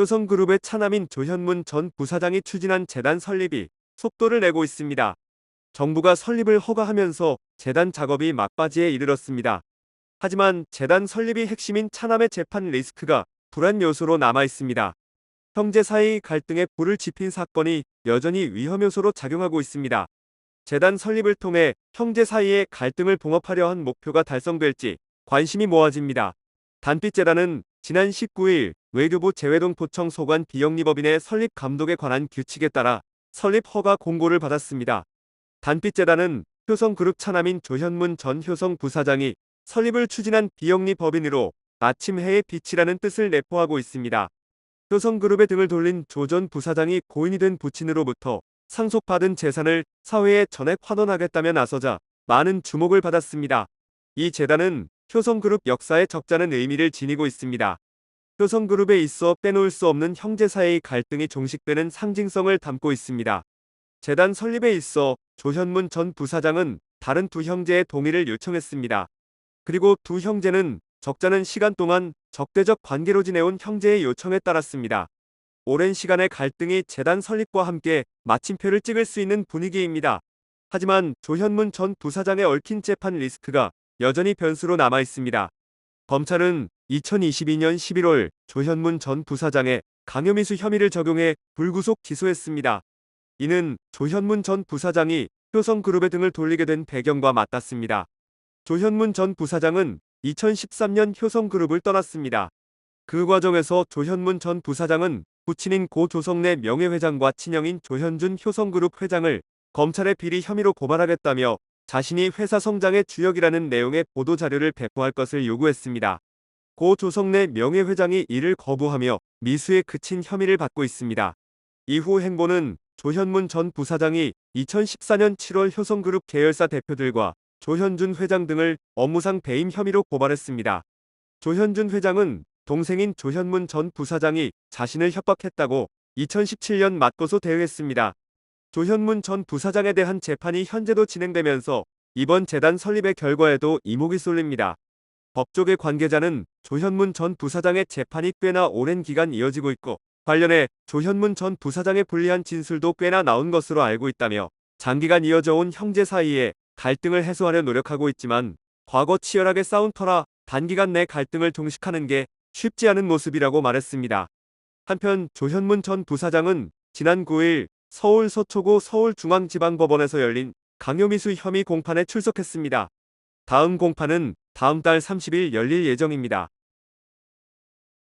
효성그룹의 차남인 조현문 전 부사장이 추진한 재단 설립이 속도를 내고 있습니다. 정부가 설립을 허가하면서 재단 작업이 막바지에 이르렀습니다. 하지만 재단 설립이 핵심인 차남의 재판 리스크가 불안 요소로 남아 있습니다. 형제 사이 갈등에 불을 지핀 사건이 여전히 위험 요소로 작용하고 있습니다. 재단 설립을 통해 형제 사이의 갈등을 봉합하려 한 목표가 달성될지 관심이 모아집니다. 단빛 재단은 지난 19일 외교부 재외동 포청 소관 비영리법인의 설립 감독에 관한 규칙에 따라 설립 허가 공고를 받았습니다. 단빛재단은 효성그룹 차남인 조현문 전 효성 부사장이 설립을 추진한 비영리 법인으로 아침 해의 빛이라는 뜻을 내포하고 있습니다. 효성그룹의 등을 돌린 조 전 부사장이 고인이 된 부친으로부터 상속받은 재산을 사회에 전액 환원하겠다며 나서자 많은 주목을 받았습니다. 이 재단은 효성그룹 역사에 적잖은 의미를 지니고 있습니다. 효성그룹에 있어 빼놓을 수 없는 형제 사이의 갈등이 종식되는 상징성을 담고 있습니다. 재단 설립에 있어 조현문 전 부사장은 다른 두 형제의 동의를 요청했습니다. 그리고 두 형제는 적잖은 시간 동안 적대적 관계로 지내온 형제의 요청에 따랐습니다. 오랜 시간의 갈등이 재단 설립과 함께 마침표를 찍을 수 있는 분위기입니다. 하지만 조현문 전 부사장의 얽힌 재판 리스크가 여전히 변수로 남아 있습니다. 검찰은 2022년 11월 조현문 전 부사장의 강요미수 혐의를 적용해 불구속 기소했습니다. 이는 조현문 전 부사장이 효성그룹의 등을 돌리게 된 배경과 맞닿습니다. 조현문 전 부사장은 2013년 효성그룹을 떠났습니다. 그 과정에서 조현문 전 부사장은 부친인 고 조성래 명예회장과 친형인 조현준 효성그룹 회장을 검찰의 비리 혐의로 고발하겠다며 자신이 회사 성장의 주역이라는 내용의 보도자료를 배포할 것을 요구했습니다. 고 조성래 명예회장이 이를 거부하며 미수에 그친 혐의를 받고 있습니다. 이후 행보는 조현문 전 부사장이 2014년 7월 효성그룹 계열사 대표들과 조현준 회장 등을 업무상 배임 혐의로 고발했습니다. 조현준 회장은 동생인 조현문 전 부사장이 자신을 협박했다고 2017년 맞고소 대응했습니다. 조현문 전 부사장에 대한 재판이 현재도 진행되면서 이번 재단 설립의 결과에도 이목이 쏠립니다. 법조계 관계자는 조현문 전 부사장의 재판이 꽤나 오랜 기간 이어지고 있고 관련해 조현문 전 부사장의 불리한 진술도 꽤나 나온 것으로 알고 있다며 장기간 이어져 온 형제 사이에 갈등을 해소하려 노력하고 있지만 과거 치열하게 싸운 터라 단기간 내 갈등을 종식하는 게 쉽지 않은 모습이라고 말했습니다. 한편 조현문 전 부사장은 지난 9일 서울 서초구 서울중앙지방법원에서 열린 강요미수 혐의 공판에 출석했습니다. 다음 공판은 다음 달 30일 열릴 예정입니다.